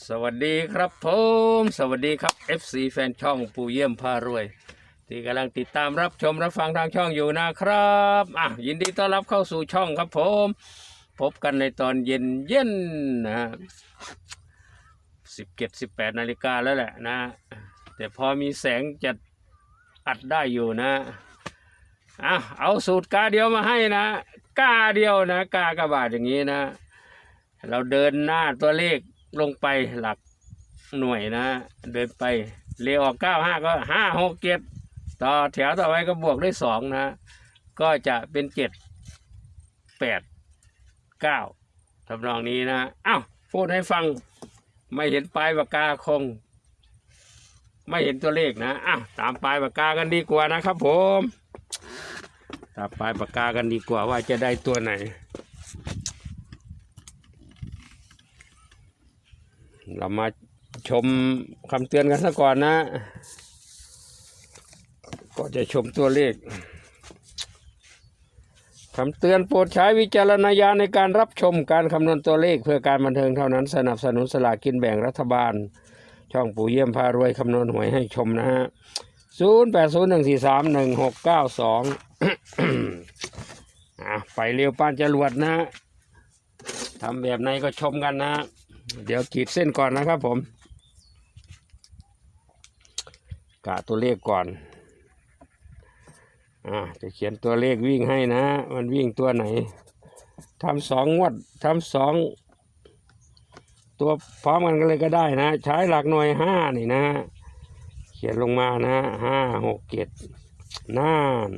สวัสดีครับผมสวัสดีครับ FC แฟนช่องปูเยี่ยมพารวย ที่กำลังติดตามรับชมรับฟังทางช่องอยู่นะครับอะยินดีต้อนรับเข้าสู่ช่องครับผม พบกันในตอนเย็นเย็นนะสิบเจ็ดสิบแปดนาฬิกาแล้วแหละนะ แต่พอมีแสงจะอัดได้อยู่นะอะเอาสูตรกาเดียวมาให้นะกาเดียวนะกากระบาดอย่างนี้นะ เราเดินหน้าตัวเลข ลงไปหลักหน่วยนะ เดินไปเลขออกเก้าห้าก็ห้าหกเจ็ดต่อแถวต่อไปก็บวกด้วยสองนะ ก็จะเป็นเจ็ดแปดเก้าทำนองนี้นะอ้าวพูดให้ฟังไม่เห็นปลายปากกาคง ไม่เห็นตัวเลขนะอ้าวตามปลายปากกากันดีกว่านะครับผม ตามปลายปากกากันดีกว่าว่าจะได้ตัวไหน เรามาชมคำเตือนกันซะก่อนนะ ก็จะชมตัวเลขคำเตือนโปรดใช้วิจารณญาณในการรับชมการคำนวณตัวเลขเพื่อการบันเทิงเท่านั้นสนับสนุนสลากกินแบ่งรัฐบาล ช่องปู่เยี่ยมพารวยคำนวณหวยให้ชมนะฮะศูนย์แปดศูนย์หนึ่งสี่สามหนึ่งหกเก้าสองไปเร็วป้านจรวดนะทำแบบไหนก็ชมกันนะ เดี๋ยวขีดเส้นก่อนนะครับผม กะตัวเลขก่อน อ่า จะเขียนตัวเลขวิ่งให้นะ มันวิ่งตัวไหนทำสองงวดทำสองตัวพร้อมกันกันเลยก็ได้นะ ใช้หลักหน่วยห้านี่นะ เขียนลงมานะห้าหกเจ็ดน่าน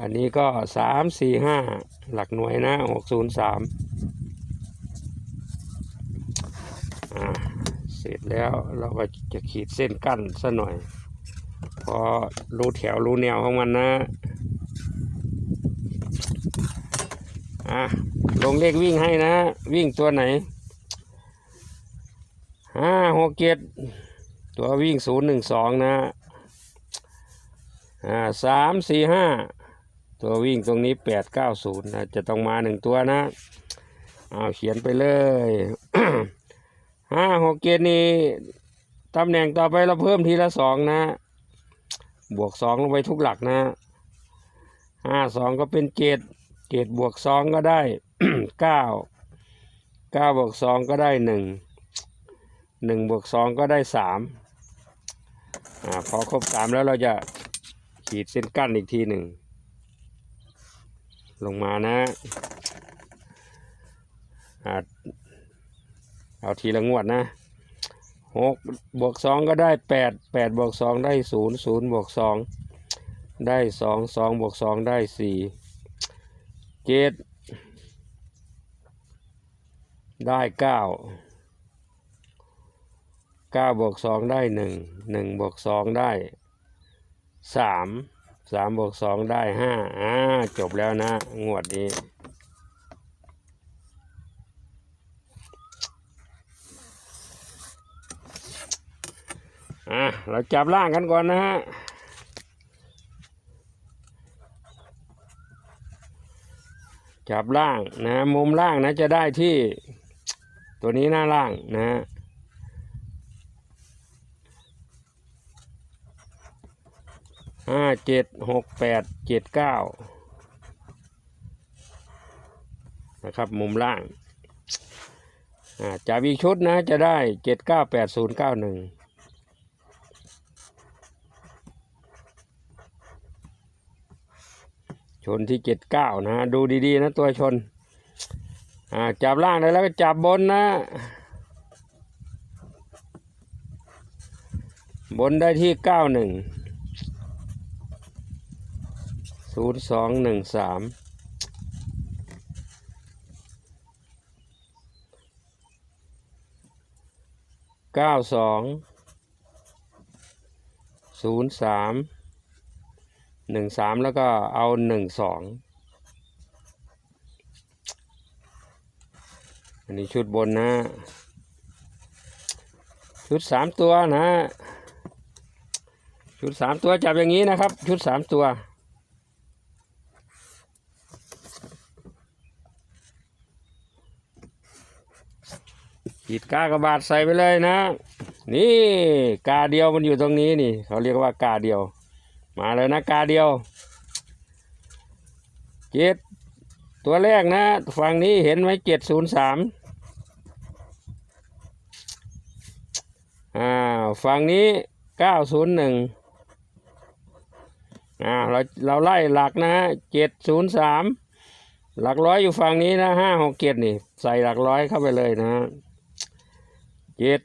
อันนี้ก็สามสี่ห้าหลักหน่วยนะหกศูนย์สาม อ่าเส ร็จแล้วเราก็จะขีดเส้นกั้นซะหน่อย พอรู้แถวรู้แนวของมันนะอะลงเลขวิ่งให้นะ วิ่งตัวไหนห้าหกเจ็ดตัววิ่งศูนย์หนึ่งสองนะอ่าสามสี่ห้าตัววิ่งตรงนี้แปดเก้าศูนย์นะจะต้องมาหนึ่งตัวนะเอาเขียนไปเลย ห้าหกเจ็ดนี่ตำแหน่งต่อไปเราเพิ่มทีละสองนะ บวกสองลงไปทุกหลักนะห้าสองก็เป็นเจ็ดเจ็ดบวกสองก็ได้เก้าเก้าบวกสองก็ได้หนึ่งหนึ่งบวกสองก็ได้สามอ่าพอครบสามแล้วเราจะขีดเส้นกั้นอีกทีหนึ่ง ลงมานะอ่า เอาทีละงวดนะหกบวกสองก็ได้แปดแปดบวกสองได้ศูนย์ศูนย์บวกสองได้สองสองบวกสองได้สี่เจ็ดได้เก้าเก้าบวกสองได้หนึ่งหนึ่งบวกสองได้สามสามบวกสองได้ห้าอ่าจบแล้วนะ งวดนี้ อะเราจับล่างกันก่อนนะฮะจับล่างนะมุมล่างนะจะได้ที่ตัวนี้หน้าล่างนะฮะห้าเจ็ดหกแปดเจ็ดเก้านะครับมุมล่างอ่าจับอีกชุดนะจะได้เจ็ดเก้าแปดศูนย์เก้าหนึ่ง ชนที่เจ็ดเก้านะ ดูดีๆนะตัวชน อ่า จับล่างได้แล้วก็จับบนนะ บนได้ที่เก้าหนึ่งศูนย์สองหนึ่งสามเก้าสองศูนย์สาม หนึ่งสามแล้วก็เอาหนึ่งสองอันนี้ชุดบนนะ ชุดสามตัวนะ ชุดสามตัวจับอย่างนี้นะครับ ชุดสามตัวขีดกากระบาทใส่ไปเลยนะ นี่กาเดียวมันอยู่ตรงนี้นี่ เขาเรียกว่ากาเดียว มาเลยนะกาเดียวเจ็ดตัวแรกนะฝั่งนี้เห็นไหมเจ็ดศูนย์สามอ่าฝั่งนี้เก้าศูนย์หนึ่งอ่าเราเราไล่หลักนะเจ็ดศูนย์สามหลักร้อยอยู่ฝั่งนี้นะห้าหกเจ็ดนี่ ใส่หลักร้อยเข้าไปเลยนะเจ็ด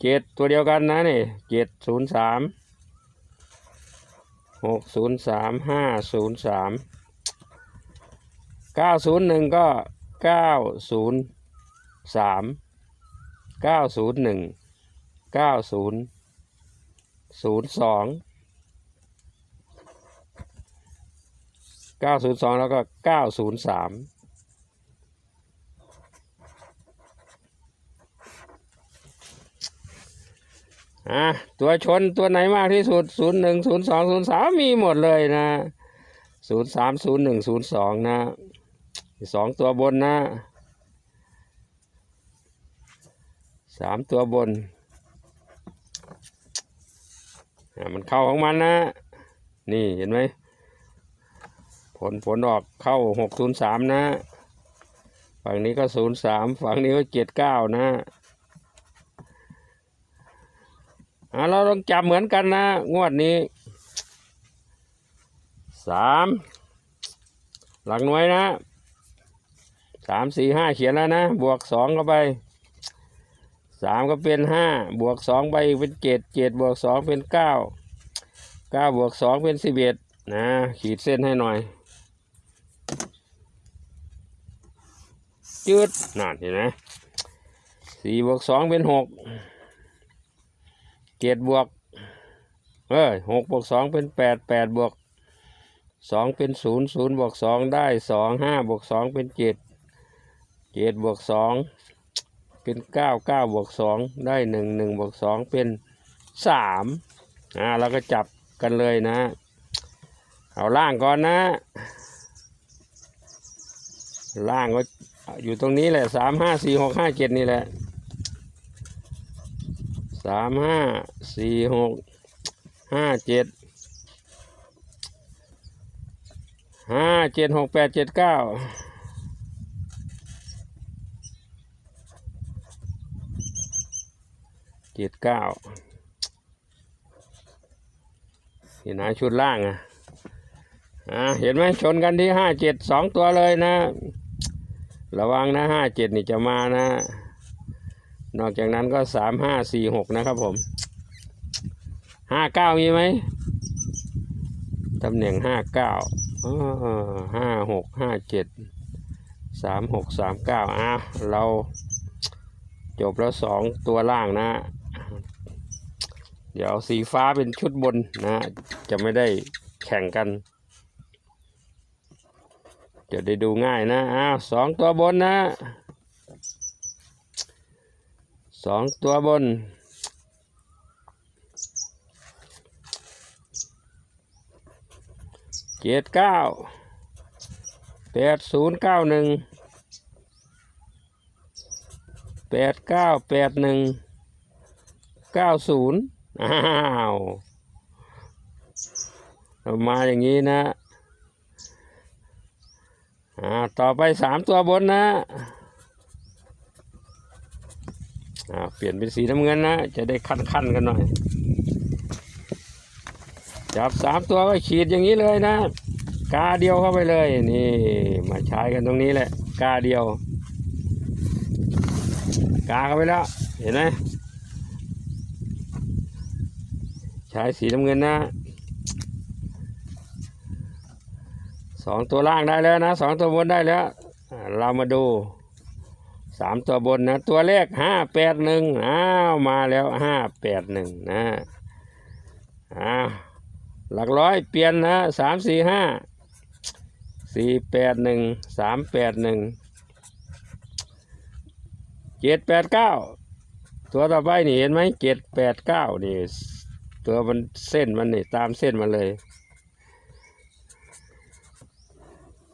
เจ็ดตัวเดียวกันนะนี่เจ็ดศูนย์สาม หกศูนย์สามห้าศูนย์สามเก้าศูนย์หนึ่งก็เก้าศูนย์สามเก้าศูนย์หนึ่งเก้าศูนย์ศูนย์สองเก้าศูนย์สองแล้วก็เก้าศูนย์สาม อะตัวชนตัวไหนมากที่สุดศูนย์หนึ่งศูนย์สองศูนย์สามมีหมดเลยนะศูนย์สามศูนย์หนึ่งศูนย์สองนะสองตัวบนนะสามตัวบนอะมันเข้าของมันนะ นี่เห็นไหม ผลผลออกเข้าหกศูนย์สามนะ ฝั่งนี้ก็ศูนย์สามฝั่งนี้ก็เจ็ดเก้านะ เราต้องจับเหมือนกันนะ งวดนี้สามหลักหน่วยนะสามสี่ห้าเขียนแล้วนะ บวกสองเข้าไปสามก็เป็นห้าบวกสองไปเป็นเจ็ดเจ็ดบวกสองเป็นเก้าเก้าบวกสองเป็นสิบเอ็ดนะ ขีดเส้นให้หน่อยจืดนั่นเห็นไหมสี่บวกสองเป็นหก เจ็ดบวก เอ้ยหกบวกสองเป็นแปดแปดบวกสองเป็นศูนย์ศูนย์บวกสองได้สองห้าบวกสองเป็นเจ็ดเจ็ดบวกสองเป็นเก้าเก้าบวกสองได้หนึ่งหนึ่งบวกสองเป็นสามอ่าเราก็จับกันเลยนะ เอาล่างก่อนนะ ล่างก็อยู่ตรงนี้แหละสามห้าสี่หกห้าเจ็ดนี่แหละ สามห้าสี่หกห้าเจ็ดห้าเจ็ดหกแปดเจ็ดเก้าเจ็ดเก้าเห็นไหมชุดล่างอะอ่าเห็นไหมชนกันที่ห้าเจ็ดสองตัวเลยนะ ระวังนะห้าเจ็ดนี่จะมานะ นอกจากนั้นก็สามห้าสี่หกนะครับผมห้าเก้ามีไหมตำแหน่งห้าเก้าห้าหกห้าเจ็ดสามหกสามเก้าอ้าเราจบแล้วสองตัวล่างนะ เดี๋ยวสีฟ้าเป็นชุดบนนะ จะไม่ได้แข่งกัน จะได้ดูง่ายนะอ้าวสองตัวบนนะ สองตัวบน เจ็ดเก้าแปดศูนย์เก้าหนึ่งแปดเก้าแปดหนึ่งเก้าศูนย์อ้าวมาอย่างนี้นะอ่าต่อไปสามตัวบนนะ เปลี่ยนเป็นสีน้ำเงินนะ จะได้คันคันๆกันหน่อย จับสามตัวก็ขีดอย่างนี้เลยนะ กาเดียวเข้าไปเลย นี่ มาใช้กันตรงนี้แหละ กาเดียว กาเข้าไปแล้ว เห็นไหมใช้สีน้ำเงินนะสองตัวล่างได้แล้วนะสองตัวบนได้แล้ว เรามาดู สามตัวบนนะ ตัวเลขห้าแปดหนึ่งอ้าวมาแล้วห้าแปดหนึ่งนะอ้าวหลักร้อยเปลี่ยนนะสามสี่ห้าสี่แปดหนึ่งสามแปดหนึ่งเจ็ดแปดเก้าตัวต่อไปนี่เห็นไหมเจ็ดแปดเก้านี่ ตัวมันเส้นมันนี่ตามเส้นมาเลย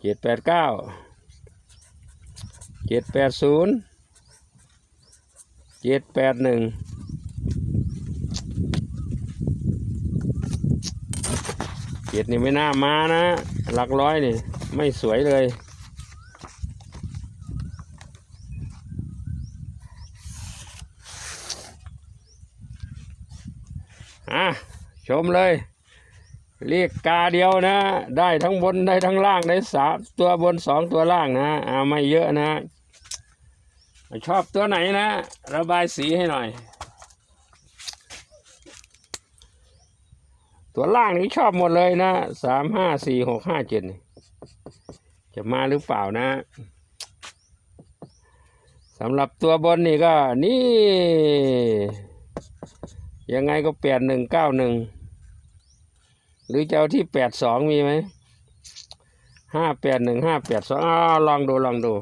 เจ็ดแปดเก้า จ็ดแปดศูนย์เจ็ดแปดหนึ่งเจ็ดนี่ไม่น่ามานะ หลักร้อยนี่ ไม่สวยเลยอะชมเลยเรียกกาเดียวนะ ได้ทั้งบนได้ทั้งล่างได้สามตัวบนสองตัวล่างนะอ่าไม่เยอะนะ ชอบตัวไหนนะ ระบายสีให้หน่อย ตัวล่างนี่ชอบหมดเลยนะสามห้าสี่หกห้าเจ็ดจะมาหรือเปล่านะสำหรับตัวบนนี่ก็นี่ ยังไงก็แปดหนึ่งเก้าหนึ่งหรือจะเอาที่แปดสองมีไหมห้าแปดหนึ่งห้าแปดสองอ้าวลองดูลองดู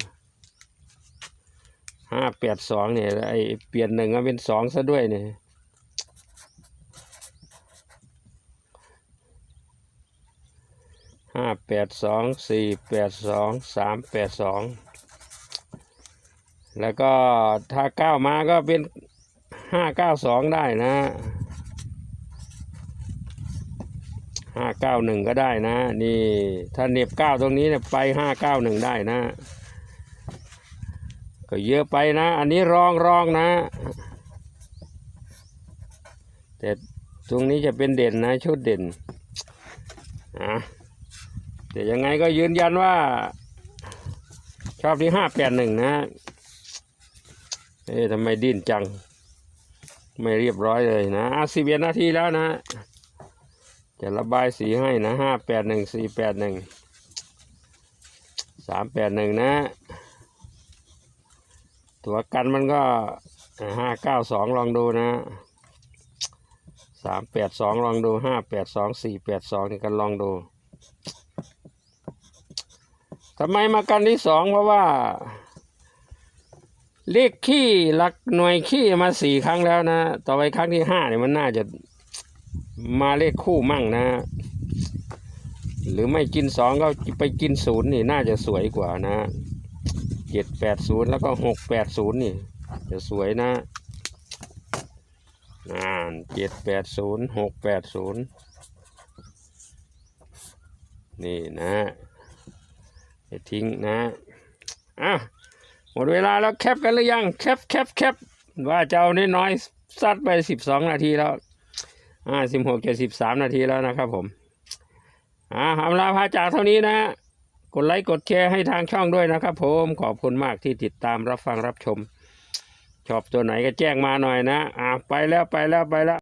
ห้าแปดสองเนี่ยไอเปลี่ยนหนึ่งมาเป็นสองซะด้วยเนี่ยห้าแปดสองสี่แปดสองสามแปดสองแล้วก็ถ้าเก้ามาก็เป็นห้าเก้าสองได้นะห้าเก้าหนึ่งก็ได้นะ นี่ถ้าเน็บเก้าตรงนี้เนี่ยไปห้าเก้าหนึ่งได้นะ ก็เยอะไปนะ อันนี้รองรองนะ แต่ตรงนี้จะเป็นเด่นนะ ชุดเด่นอะแต่ยังไงก็ยืนยันว่า ชอบที่ห้าแปดหนึ่งนะเอ๊ะทำไมดิ้นจัง ไม่เรียบร้อยเลยนะสิบเอ็ดนาทีแล้วนะ จะระบายสีให้นะห้าแปดหนึ่งสี่แปดหนึ่งสามแปดหนึ่งนะ ตัวกันมันก็ห้าเก้าสองลองดูนะสามแปดสองลองดูห้าแปดสองสี่แปดสองนี่กันลองดูทำไมมากันที่สองเพราะว่า เลขขี้หลักหน่วยขี้มาสี่ครั้งแล้วนะ ต่อไปครั้งที่ห้าเนี่ยมันน่าจะมาเลขคู่มั่งนะ หรือไม่กินสองก็ไปกินศูนย์นี่น่าจะสวยกว่านะ เจ็ดแปดศูนย์แล้วก็หกแปดศูนย์นี่ จะสวยนะอ่าเจ็ดแปดศูนย์หกแปดศูนย์นี่นะไปทิ้งนะอะหมดเวลาแล้วแคปกันหรือยังแคปแคปแคปว่าจะเอาน้อยๆซัดไปสิบสองนาทีแล้วอ่าสิบหกจะสิบสามนาทีแล้วนะครับผมอ่าอำลาพาจากเท่านี้นะ กดไลค์กดแชร์ให้ทางช่องด้วยนะครับ ผมขอบคุณมากที่ติดตามรับฟังรับชม ชอบตัวไหนก็แจ้งมาหน่อยนะอ่าไปแล้วไปแล้วไปแล้ว